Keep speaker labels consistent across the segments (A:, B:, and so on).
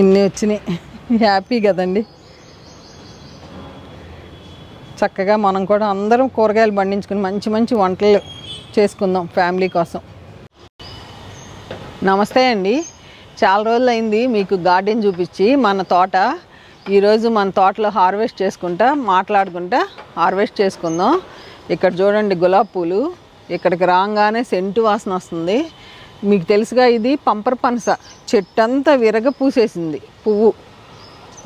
A: ఇన్ని వచ్చినాయి. హ్యాపీ కదండి. చక్కగా మనం కూడా అందరం కూరగాయలు పండించుకుని మంచి మంచి వంటలు చేసుకుందాం ఫ్యామిలీ కోసం. నమస్తే అండి. చాలా రోజులు అయింది మీకు గార్డెన్ చూపించి మన తోట. ఈరోజు మన తోటలో హార్వెస్ట్ చేసుకుంటా మాట్లాడుకుంటా హార్వెస్ట్ చేసుకుందాం. ఇక్కడ చూడండి గులాబీ పూలు. ఇక్కడికి రాగానే సెంటు వాసన వస్తుంది. మీకు తెలుసుగా ఇది పంపర పనస. చెట్టంతా విరగ పూసేసింది. పువ్వు.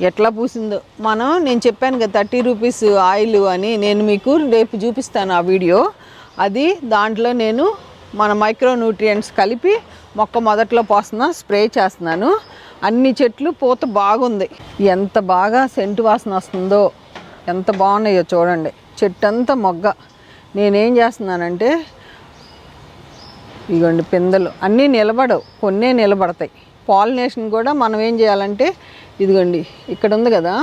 A: ఎట్లా పూసిందో. మనం నేను చెప్పాను కదా థర్టీ రూపీస్ ఆయిల్ అని నేను మీకు రేపు చూపిస్తాను ఆ వీడియో. అది దాంట్లో నేను మన మైక్రో న్యూట్రియంట్స్ కలిపి మొక్క మొదట్లో పోస్తున్నా స్ప్రే చేస్తున్నాను. అన్ని చెట్లు పూత బాగుంది. ఎంత బాగా సెంటు వాసన వస్తుందో ఎంత బాగున్నాయో చూడండి. చెట్టు అంతా మొగ్గ. నేనేం చేస్తున్నానంటే ఇగోండి పిందెలు. అన్నీ నిలబడవు. కొన్నే నిలబడతాయి. పాలినేషన్ కూడా మనం ఏం చేయాలంటే ఇదిగోండి ఇక్కడ ఉంది కదా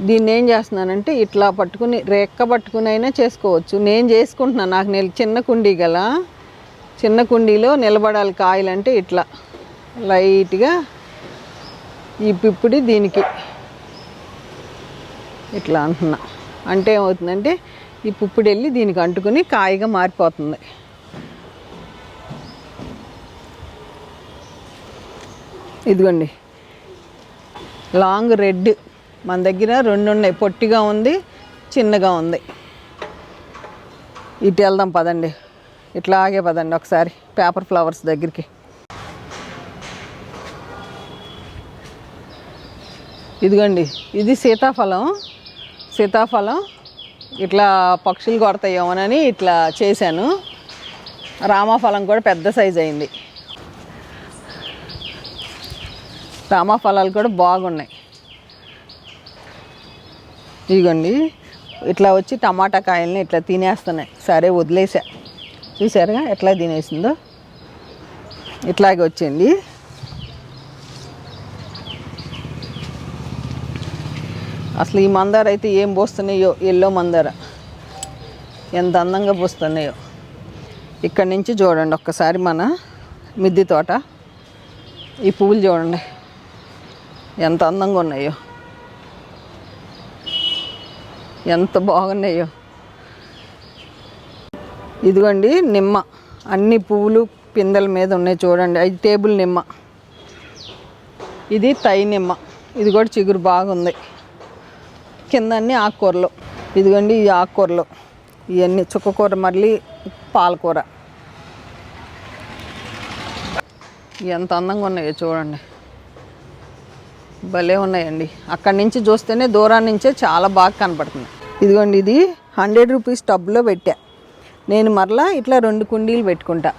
A: దీన్ని ఏం చేస్తున్నానంటే ఇట్లా పట్టుకుని రెక్క పట్టుకుని అయినా చేసుకోవచ్చు. నేను చేసుకుంటున్నాను నాకు నేను చిన్న కుండీ గల చిన్న కుండీలో నిలబడాలి కాయలంటే ఇట్లా. లైట్గా ఈ పిప్పుడి దీనికి. ఇట్లా అంటున్నా. అంటే ఏమవుతుందంటే ఈ పుప్పుడు వెళ్ళి దీనికి అంటుకుని కాయగా మారిపోతుంది. ఇదిగోండి. Long red. మన దగ్గర రెండు ఉన్నాయి. పొట్టిగా ఉంది చిన్నగా ఉంది. ఇటు వెళ్దాం పదండి. ఇట్లాగే పదండి ఒకసారి. పేపర్ ఫ్లవర్స్ దగ్గరికి. ఇదిగోండి. ఇది సీతాఫలం. సీతాఫలం ఇట్లా పక్షులు కొడతాయేమోనని ఇట్లా చేశాను. రామాఫలం కూడా పెద్ద సైజ్ అయింది. రామాఫలాలు కూడా బాగున్నాయి. ఇదిగోండి ఇట్లా వచ్చి టమాటా కాయల్ని ఇట్లా తినేస్తున్నాయి. సరే వదిలేసా. చూసారుగా ఎట్లా తినేసిందో? ఇట్లాగే వచ్చింది. అసలు ఈ మందార అయితే ఏం పోస్తున్నాయో? ఎల్లో మందార. ఎంత అందంగా పోస్తున్నాయో. ఇక్కడ నుంచి చూడండి ఒక్కసారి మన మిద్ది తోట. ఈ పువ్వులు చూడండి. ఎంత అందంగా ఉన్నాయో. ఎంత బాగున్నాయో. ఇదిగోండి నిమ్మ. అన్ని పువ్వులు పిందెల మీద ఉన్నాయి చూడండి. అది టేబుల్ నిమ్మ. ఇది తై నిమ్మ. ఇది కూడా చిగురు బాగుంది. కింద అన్ని ఆకుకూరలు. ఇదిగోండి ఈ ఆకుకూరలు. ఇవన్నీ చుక్కకూర మళ్ళీ పాలకూర. ఎంత అందంగా ఉన్నాయో చూడండి. భలే ఉన్నాయండి. అక్కడి నుంచి చూస్తేనే దూరం నుంచే చాలా బాగా కనపడుతుంది ఇదిగోండి ఇది హండ్రెడ్ రూపీస్ టబ్లో పెట్టా. నేను మరలా ఇట్లా రెండు కుండీలు పెట్టుకుంటా.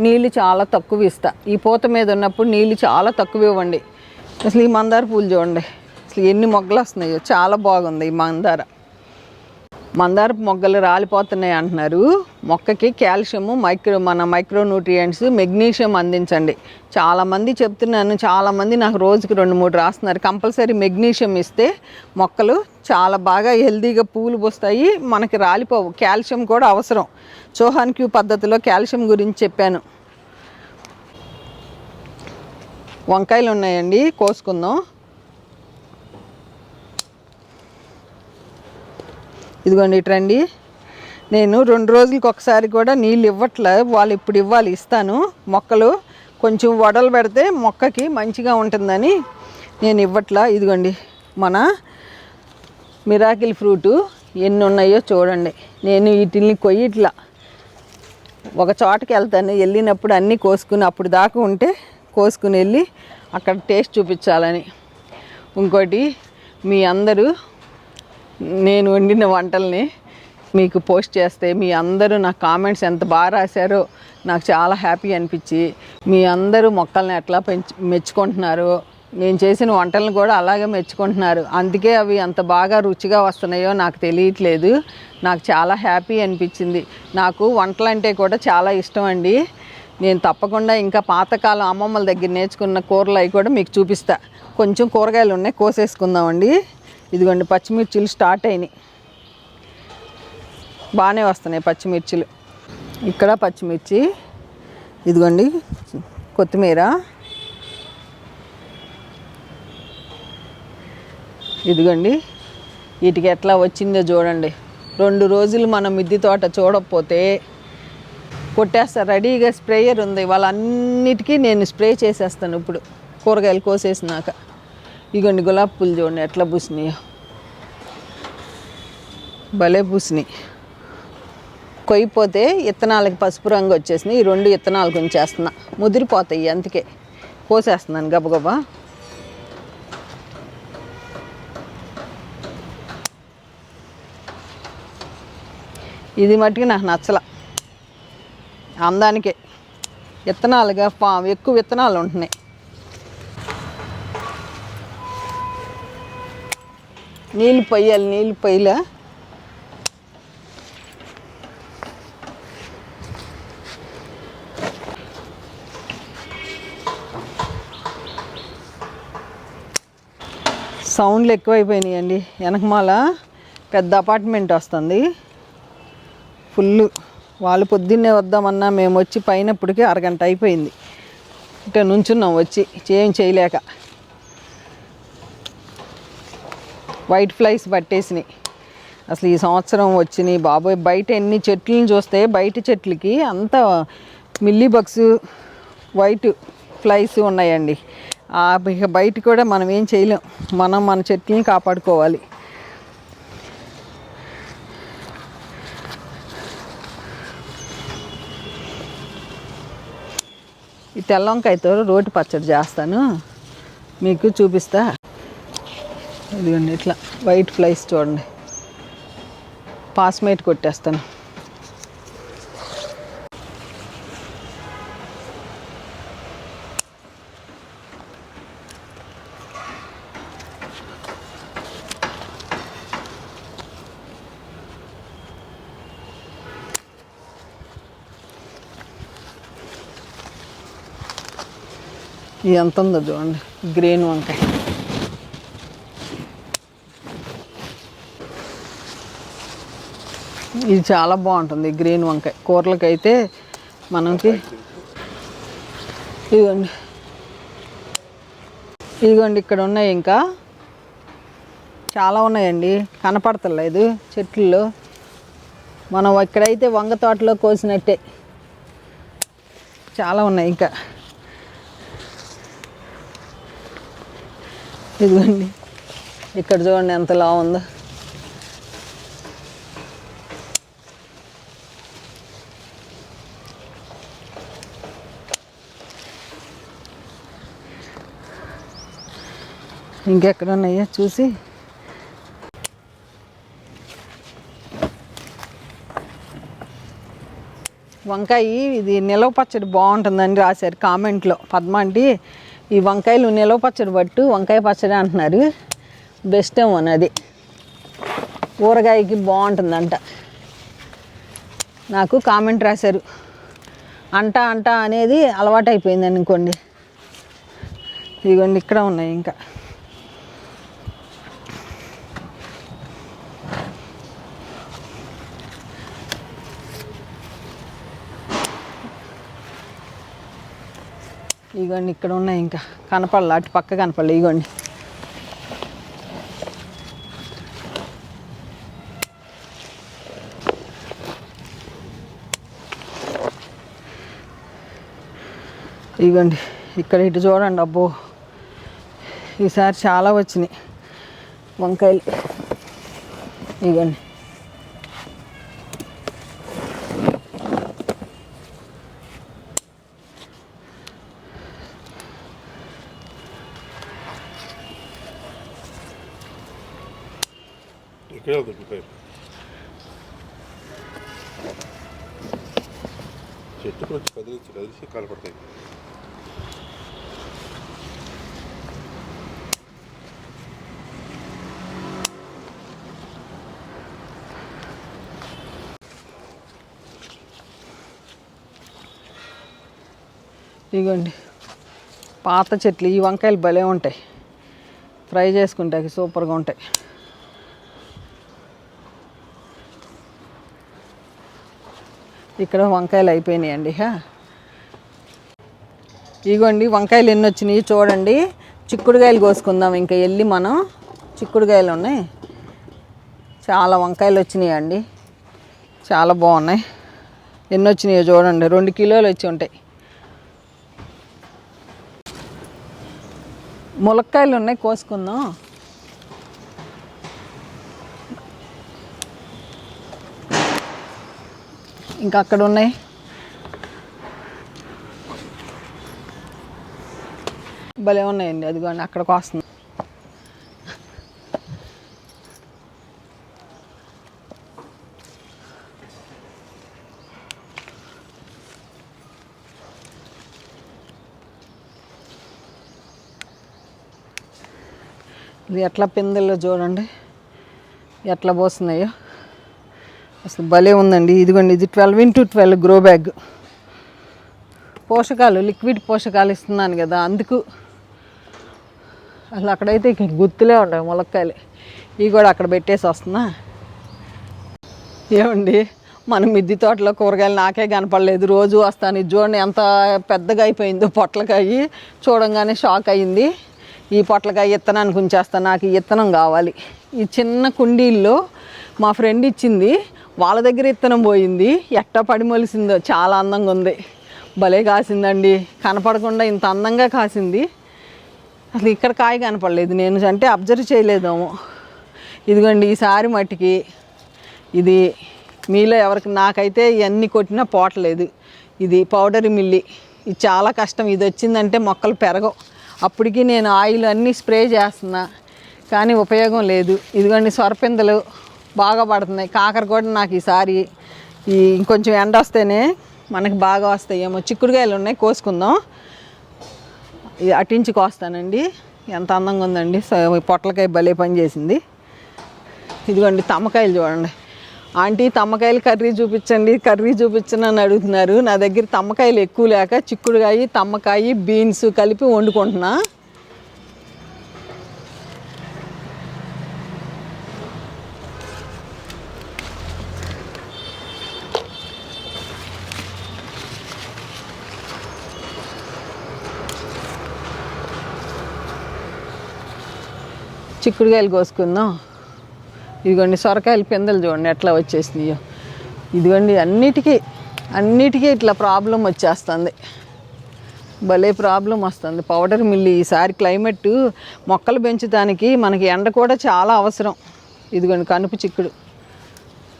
A: నీళ్ళు చాలా తక్కువ ఇస్తా. ఈ పూత మీద ఉన్నప్పుడు నీళ్ళు చాలా తక్కువ ఇవ్వండి. అసలు ఈ మందార పూలు చూడండి. అసలు ఎన్ని మొగ్గలు వస్తున్నాయో. చాలా బాగుంది ఈ మందార. మందారపు మొగ్గలు రాలిపోతున్నాయి అంటున్నారు. మొక్కకి కాల్షియము మైక్రో మన మైక్రో న్యూట్రియంట్స్ మెగ్నీషియం అందించండి. చాలామంది చెప్తున్నాను చాలామంది నాకు రోజుకి రెండు మూడు రాస్తున్నారు. కంపల్సరీ మెగ్నీషియం ఇస్తే మొక్కలు చాలా బాగా హెల్తీగా పూలు పోస్తాయి మనకి రాలిపోవు. కాల్షియం కూడా అవసరం. చోహాన్ క్యూ పద్ధతిలో కాల్షియం గురించి చెప్పాను. వంకాయలు ఉన్నాయండి కోసుకుందాం. ఇదిగోండి ఇటండి నేను రెండు రోజులకి ఒకసారి కూడా నీళ్ళు ఇవ్వట్లే. వాళ్ళు ఇప్పుడు ఇవ్వాలి ఇస్తాను. మొక్కలు కొంచెం వడలు పెడితే మొక్కకి మంచిగా ఉంటుందని నేను ఇవ్వట్లా. ఇదిగోండి మన మిరాకిల్ ఫ్రూటు ఎన్ని ఉన్నాయో చూడండి. నేను వీటిని కొయ్యిట్లా. ఒక చోటకి వెళ్తాను. వెళ్ళినప్పుడు అన్నీ కోసుకుని అప్పుడు దాకా ఉంటే కోసుకుని వెళ్ళి అక్కడ టేస్ట్ చూపించాలని. ఇంకోటి మీ అందరూ నేను వండిన వంటల్ని మీకు పోస్ట్ చేస్తే మీ అందరూ నా కామెంట్స్ ఎంత బాగా రాశారో నాకు చాలా హ్యాపీ అనిపించి మీ అందరూ మొక్కల్ని ఎట్లా పెంచి మెచ్చుకుంటున్నారో. నేను చేసిన వంటలను కూడా అలాగే మెచ్చుకుంటున్నారు. అందుకే అవి అంత బాగా రుచిగా వస్తున్నాయో నాకు తెలియట్లేదు. నాకు చాలా హ్యాపీ అనిపించింది. నాకు వంటలు అంటే కూడా చాలా ఇష్టం అండి. నేను తప్పకుండా ఇంకా పాతకాలం అమ్మమ్మల దగ్గర నేర్చుకున్న కూరలు అవి కూడా మీకు చూపిస్తా. కొంచెం కూరగాయలు ఉన్నాయి కోసేసుకుందామండి. ఇదిగోండి పచ్చిమిర్చిలు స్టార్ట్ అయినాయి. బాగానే వస్తున్నాయి పచ్చిమిర్చిలు. ఇక్కడ పచ్చిమిర్చి ఇదిగోండి కొత్తిమీర. ఇదిగోండి వీటికి ఎట్లా వచ్చిందో చూడండి. రెండు రోజులు మనం మిద్ది తోట చూడకపోతే కొట్టేస్తా రెడీగా స్ప్రేయర్ ఉంది. వాళ్ళన్నిటికీ నేను స్ప్రే చేసేస్తాను ఇప్పుడు కూరగాయలు కోసేసినాక. ఇగోండి గులాబీ పూలు చూడండి ఎట్లా పూసినాయో. భలే పూసినాయి. కొయ్యిపోతే ఇత్తనాలకి పసుపు రంగు వచ్చేసినాయి. ఈ రెండు ఇత్తనాలు ఉంచేస్తున్నా ముదిరిపోతాయి అందుకే. కోసేస్తున్నాను గబగబా ఇది మట్టుకు నాకు నచ్చల. అందానికే. విత్తనాలుగా పా ఎక్కువ విత్తనాలు ఉంటున్నాయి. నీళ్ళు పొయ్యాలి నీళ్ళు పొయ్యలే సౌండ్లు ఎక్కువైపోయినాయండి. వెనకమాల పెద్ద అపార్ట్మెంట్ వస్తుంది. ఫుల్ వాళ్ళు పొద్దున్నే వద్దామన్నా మేము వచ్చి పైనప్పటికీ అరగంట అయిపోయింది. ఇట్లా నుంచున్నాం వచ్చి. ఏం చేయలేక. వైట్ ఫ్లైస్ పట్టేసినాయి. అసలు ఈ సంవత్సరం వచ్చినాయి. బాబోయ్ బయట ఎన్ని చెట్లను చూస్తే బయట చెట్లకి అంత మిల్లీ బగ్స్ వైట్ ఫ్లైస్ ఉన్నాయండి. ఇక బయట కూడా మనం ఏం చేయలేం. మనం మన చెట్లని కాపాడుకోవాలి. ఈ తెల్ల వంకాయతో రోటి పచ్చడి చేస్తాను. మీకు చూపిస్తా. ఇదిగోండి ఇట్లా వైట్ ఫ్లైస్ చూడండి. పాస్మేట్ కొట్టేస్తాను. ఇది ఎంత ఉందో చూడండి. గ్రీన్ వంకాయ. ఇది చాలా బాగుంటుంది గ్రీన్ వంకాయ. కూరలకైతే మనకి ఇదిగోండి. ఇదిగోండి ఇక్కడ ఉన్నాయి ఇంకా. చాలా ఉన్నాయండి కనపడతలేదు చెట్లలో. మనం ఇక్కడైతే వంగ తోటలో కోసినట్టే. చాలా ఉన్నాయి ఇంకా. ఇదిగోండి ఇక్కడ చూడండి ఎంత లా ఉందో ఇంకెక్కడ ఉన్నాయో చూసి. వంకాయ ఇది నిలవ పచ్చడి బాగుంటుందని రాశారు కామెంట్లో. పద్మ అంటే ఈ వంకాయలు నిలవ పచ్చడి పట్టు వంకాయ పచ్చడి అంటున్నారు. బెస్ట్ ఏమో అది ఊరగాయకి బాగుంటుందంట. నాకు కామెంట్ రాశారు. అంట అంట అనేది అలవాటు అయిపోయింది అనుకోండి. ఇదిగోండి ఇక్కడ ఉన్నాయి ఇంకా. ఇగోండి ఇక్కడ ఉన్నాయి ఇంకా. కనపడలే అటు పక్క కనపడలే ఇగోండి. ఇగోండి ఇక్కడ ఇటు చూడండి అబ్బో. ఈసారి చాలా వచ్చినాయి వంకాయలు. ఇగోండి
B: ఇక్కడే ఉంది ప్రిపేర్ చెట్టు కొంచెం కదిలించి కదిలిసి కనపడతాయి
A: ఇదిగోండి పాత చెట్లు ఈ వంకాయలు భలే ఉంటాయి. ఫ్రై చేసుకుంటాయి సూపర్గా ఉంటాయి. ఇక్కడ వంకాయలు అయిపోయినాయండి హా. ఇగోండి వంకాయలు ఎన్ని వచ్చినాయి చూడండి. చిక్కుడుకాయలు కోసుకుందాం ఇంకా వెళ్ళి మనం. చిక్కుడుకాయలు ఉన్నాయి. చాలా వంకాయలు వచ్చినాయండి. చాలా బాగున్నాయి. ఎన్ని వచ్చినాయో చూడండి. రెండు కిలోలు వచ్చి ఉంటాయి. ములక్కాయలు ఉన్నాయి కోసుకుందాం. ఇంకా అక్కడ ఉన్నాయి. భలే ఉన్నాయండి అదిగోండి అక్కడికి వస్తుంది ఇది ఎట్లా పిందెల్లో చూడండి. ఎట్లా పోస్తున్నాయో. అసలు భలే ఉందండి. ఇదిగోండి ఇది twelve into twelve grow bag పోషకాలు లిక్విడ్ పోషకాలు ఇస్తున్నాను కదా అందుకు అసలు అక్కడైతే ఇక గుర్తులే ఉండవు ములక్కాయలు. ఇవి కూడా అక్కడ పెట్టేసి వస్తున్నా. ఏమండి మన మిద్ది తోటలో కూరగాయలు నాకే కనపడలేదు. రోజు వస్తాను చూడండి ఎంత పెద్దగా అయిపోయిందో పొట్లకాయ. చూడంగానే షాక్ అయ్యింది. ఈ పొట్లకాయ ఇత్తనానికి ఉంచేస్తాను నాకు ఈ ఇత్తనం కావాలి. ఈ చిన్న కుండీల్లో మా ఫ్రెండ్ ఇచ్చింది వాళ్ళ దగ్గర ఇత్తనం పోయింది. ఎట్టా పడి మొలిసిందో చాలా అందంగా ఉంది. భలే కాసిందండి. కనపడకుండా ఇంత అందంగా కాసింది. అసలు ఇక్కడ కాయ కనపడలేదు. నేను అంటే అబ్జర్వ్ చేయలేదేమో. ఇదిగోండి ఈసారి మట్టికి. ఇది మీలో ఎవరికి నాకైతే ఇవన్నీ కొట్టినా పోటలేదు ఇది పౌడర్ మిల్లి. ఇది చాలా కష్టం. ఇది వచ్చిందంటే మొక్కలు పెరగవు. అప్పటికి నేను ఆయిల్ అన్నీ స్ప్రే చేస్తున్నా. కానీ ఉపయోగం లేదు. ఇదిగోండి సొరపిందలు బాగా పడుతున్నాయి. కాకర కూడా నాకు ఈసారి ఈ ఇంకొంచెం ఎండ వస్తేనే మనకి బాగా వస్తాయేమో చిక్కుడుకాయలు ఉన్నాయి కోసుకుందాం. ఇది అటించి కోస్తానండి. ఎంత అందంగా ఉందండి. పొట్లకాయ భలే పని చేసింది. ఇదిగోండి తమ్మకాయలు చూడండి. ఆంటీ తమ్మకాయలు కర్రీ చూపించండి కర్రీ చూపించనని అడుగుతున్నారు. నా దగ్గర తమ్మకాయలు ఎక్కువ లేక చిక్కుడుకాయ తమ్మకాయ బీన్స్ కలిపి వండుకుంటున్నా. చిక్కుడుకాయలు కోసుకుందాం. ఇదిగోండి సొరకాయలు పిందెలు చూడండి ఎట్లా వచ్చేసినాయో. ఇదిగోండి అన్నిటికీ అన్నిటికీ ఇట్లా ప్రాబ్లం వచ్చేస్తుంది. భలే ప్రాబ్లం వస్తుంది. పౌడర్ మిల్లి ఈసారి క్లైమేట్ మొక్కలు పెంచడానికి మనకి ఎండ కూడా చాలా అవసరం. ఇదిగోండి కనుపు చిక్కుడు.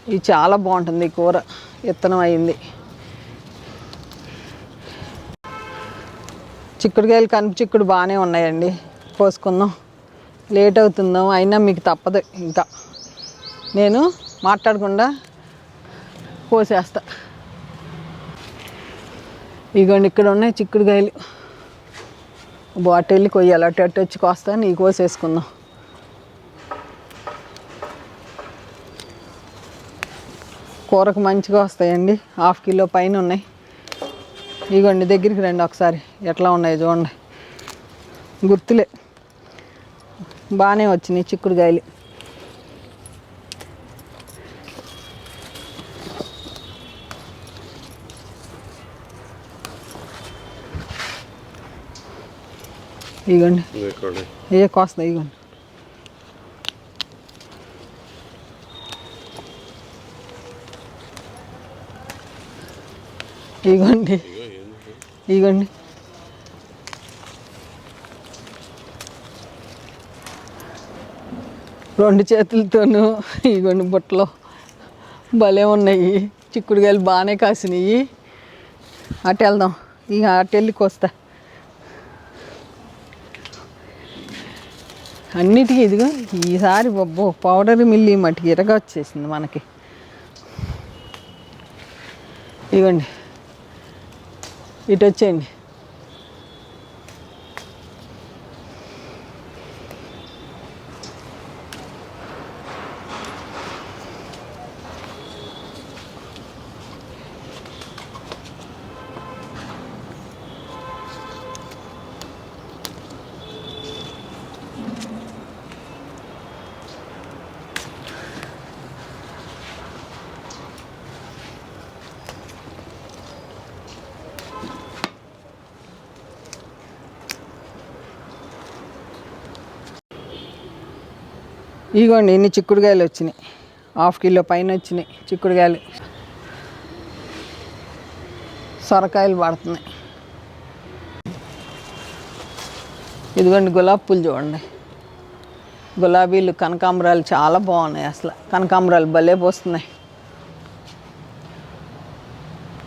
A: ఇది చాలా బాగుంటుంది ఈ కూర. విత్తనం అయింది. చిక్కుడుకాయలు కనుపు చిక్కుడు బాగానే ఉన్నాయండి. కోసుకుందాం. లేట్ అవుతుందో అయినా మీకు తప్పదు ఇంకా. నేను మాట్లాడకుండా కోసేస్తా. ఇగోండి ఇక్కడ ఉన్నాయి చిక్కుడుకాయలు. బాటిల్ వెళ్ళి కొయ్యాలి అటు అటు వచ్చి కోస్తా నీ కోసేసుకుందాం. కూరకు మంచిగా వస్తాయండి హాఫ్ కిలో పైన ఉన్నాయి. ఇగోండి దగ్గరికి రండి ఒకసారి ఎట్లా ఉన్నాయి చూడండి. గుర్తులే. బాగానే వచ్చినాయి చిక్కుడుకాయలు. ఇగోండి. ఏ కోస్తా ఇగోండి. ఇగోండి? ఇగోండి. రెండు చేతులతోనూ ఇగోండి బుట్టలో భలే ఉన్నాయి. చిక్కుడుకాయలు బాగానే కాసినాయి. అటు వెళ్దాం. ఇక అటు వెళ్ళి కోస్తా. అన్నిటికీ ఇదిగో ఈసారి బొబ్బో పౌడర్ మిల్లి మట్టికి ఇరగా వచ్చేసింది మనకి. ఇదిగోండి ఇటు వచ్చేయండి. ఇగోండి ఇన్ని చిక్కుడుకాయలు వచ్చినాయి. హాఫ్ కిలో పైన వచ్చినాయి చిక్కుడుకాయలు. సొరకాయలు పడుతున్నాయి. ఇదిగోండి గులాబీ పూలు చూడండి. గులాబీలు కనకాంబరాలు చాలా బాగున్నాయి అసలు. కనకాంబరాలు భలే పోస్తున్నాయి.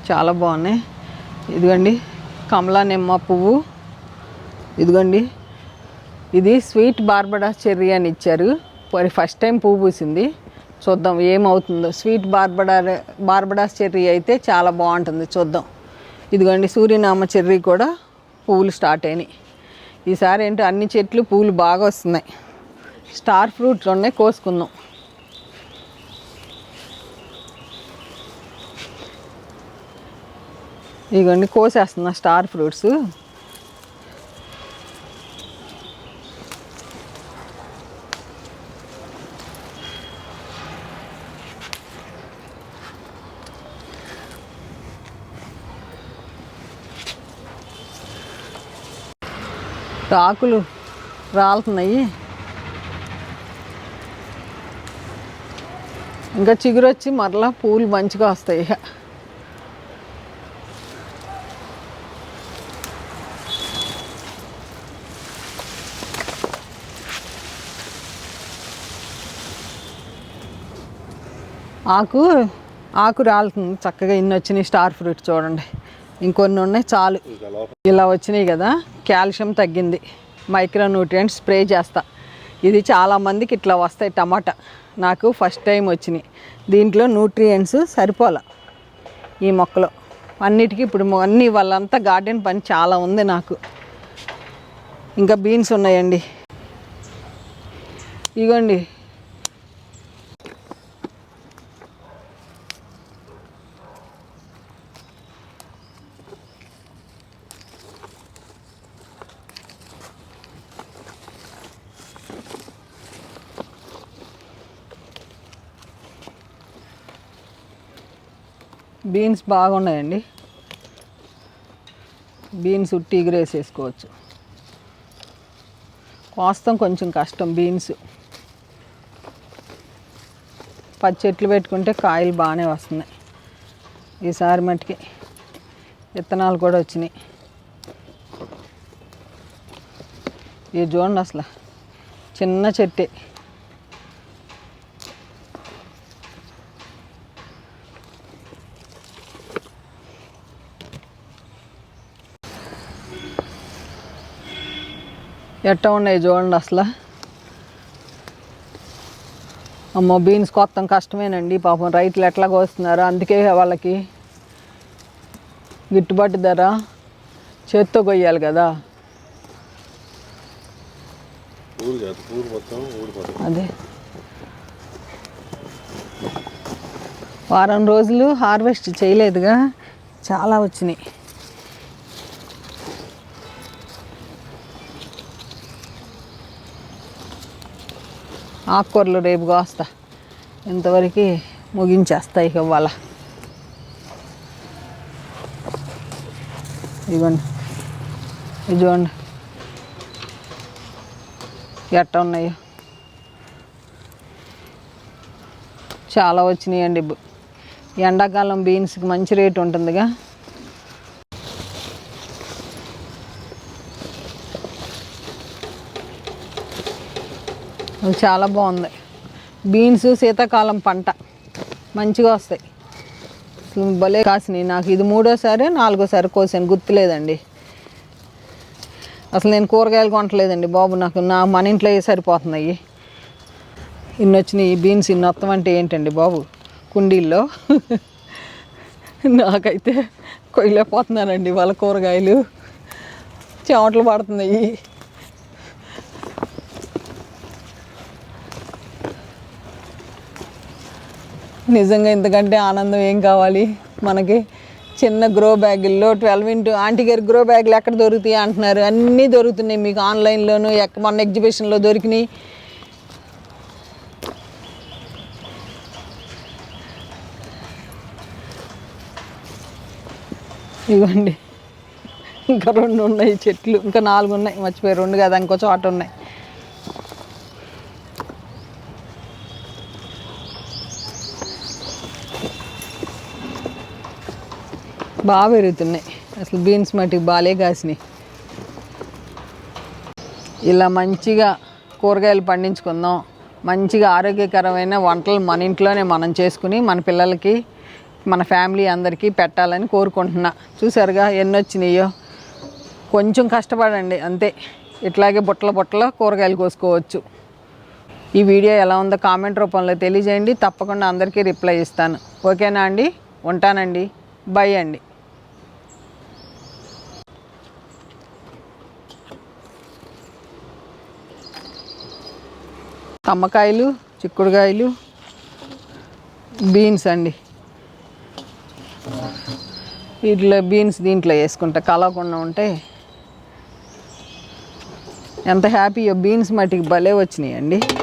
A: చాలా బాగున్నాయి. ఇదిగోండి కమలా నిమ్మ పువ్వు. ఇదిగోండి ఇది స్వీట్ బార్బడా చెర్రీ అని ఇచ్చారు. మరి ఫస్ట్ టైం పువ్వు పూసింది. చూద్దాం ఏమవుతుందో. స్వీట్ బార్బడా బార్బడాస్ చెర్రీ అయితే చాలా బాగుంటుంది. చూద్దాం. ఇదిగోండి సూర్యనామ చెర్రీ కూడా పువ్వులు స్టార్ట్ అయినాయి. ఈసారి ఏంటో అన్ని చెట్లు పువ్వులు బాగా వస్తున్నాయి. స్టార్ ఫ్రూట్లు ఉన్నాయి కోసుకుందాం. ఇదిగోండి కోసేస్తున్నా స్టార్ ఫ్రూట్స్ ఆకులు రాలుతున్నాయి. ఇంకా చిగురు వచ్చి మరలా పూలు మంచిగా వస్తాయి. ఇక ఆకు ఆకు రాలుతుంది. చక్కగా ఇన్ని వచ్చినాయి స్టార్ ఫ్రూట్ చూడండి. ఇంకొన్ని ఉన్నాయి చాలు. ఇలా వచ్చినాయి కదా. కాల్షియం తగ్గింది. మైక్రో న్యూట్రియంట్స్ స్ప్రే చేస్తా. ఇది చాలామందికి ఇట్లా వస్తాయి టమాటా. నాకు ఫస్ట్ టైం వచ్చినాయి. దీంట్లో న్యూట్రియంట్స్ సరిపోల ఈ మొక్కలో. అన్నిటికీ ఇప్పుడు అన్ని వాళ్ళంతా గార్డెన్ పని చాలా ఉంది నాకు. ఇంకా బీన్స్ ఉన్నాయండి. ఇగోండి. బీన్స్ బాగున్నాయండి. బీన్స్ ఉట్టి వేసుకోవచ్చు. కోస్తాం కొంచెం కష్టం బీన్స్. పచ్చి చెట్లు పెట్టుకుంటే కాయలు బాగానే వస్తున్నాయి. ఈసారి మట్టుకి విత్తనాలు కూడా వచ్చినాయి. ఇది చూడండి అసలు చిన్న చెట్టే. ఎట్ట ఉన్నాయి చూడండి అసలు. అమ్మో బీన్స్ కొత్తం కష్టమేనండి పాపం. రైతులు ఎట్లా కోస్తున్నారు? అందుకే వాళ్ళకి గిట్టుబాటు ధర చేత్తో కొయ్యాలి కదా. అదే. వారం రోజులు హార్వెస్ట్ చేయలేదుగా. చాలా వచ్చినాయి. ఆకుకూరలు రేపు కోస్తా. ఇంతవరకు ముగించేస్తా ఇక ఇవాళ. ఇవ్వండి ఇది చూడండి ఎట్ట ఉన్నాయో. చాలా వచ్చినాయండి. ఎండాకాలం బీన్స్కి మంచి రేటు ఉంటుందిగా. చాలా బాగుంది. బీన్స్ శీతాకాలం పంట. మంచిగా వస్తాయి. భలే కాసినాయి. నాకు ఇది మూడోసారి నాలుగోసారి కోసాను. గుర్తులేదండి. అసలు నేను కూరగాయలు కొనట్లేదండి బాబు. నాకు నా మన ఇంట్లో సరిపోతున్నాయి? ఇన్ని వచ్చినాయి. బీన్స్ ఇన్ని మొత్తం అంటే ఏంటండి బాబు? కుండీల్లో. నాకైతే కొయ్యలేకపోతున్నానండి వాళ్ళ కూరగాయలు. చెమటలు పడుతున్నాయి. నిజంగా ఇంతకంటే ఆనందం ఏం కావాలి? మనకి చిన్న గ్రో బ్యాగుల్లో ట్వెల్వ్ ఇంటూ ఆంటీ గారి గ్రో బ్యాగులు ఎక్కడ దొరుకుతాయి అంటున్నారు. అన్నీ దొరుకుతున్నాయి మీకు ఆన్లైన్లోను ఎక్క మొన్న ఎగ్జిబిషన్లో దొరికినాయి ఇవ్వండి ఇంకా రెండు ఉన్నాయి చెట్లు ఇంకా నాలుగు ఉన్నాయి. మర్చిపోయి రెండు కదా ఇంకో చోట ఉన్నాయి. బాగా పెరుగుతున్నాయి. అసలు బీన్స్ మట్టికి బాలే కాసినాయి. ఇలా మంచిగా కూరగాయలు పండించుకుందాం. మంచిగా ఆరోగ్యకరమైన వంటలు మన ఇంట్లోనే మనం చేసుకుని మన పిల్లలకి మన ఫ్యామిలీ అందరికీ పెట్టాలని కోరుకుంటున్నా. చూసారుగా ఎన్ని వచ్చినాయో కొంచెం కష్టపడండి అంతే. ఇట్లాగే బుట్టల బుట్టల కూరగాయలు కోసుకోవచ్చు. ఈ వీడియో ఎలా ఉందో కామెంట్ రూపంలో తెలియజేయండి. తప్పకుండా అందరికీ రిప్లై ఇస్తాను. ఓకేనా అండి? ఉంటానండి. బై అండి. తమ్మకాయలు చిక్కుడుకాయలు బీన్స్ అండి. వీటిలో బీన్స్ దీంట్లో వేసుకుంటా. కలవకుండా ఉంటే ఎంత హ్యాపీయో బీన్స్ మట్టికి భలే వచ్చినాయండి. అండి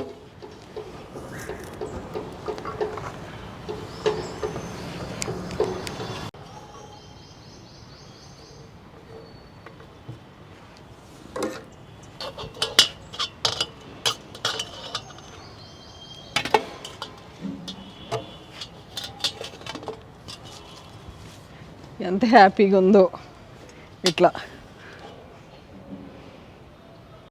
A: హ్యాపీగా ఉందో. ఇట్లా.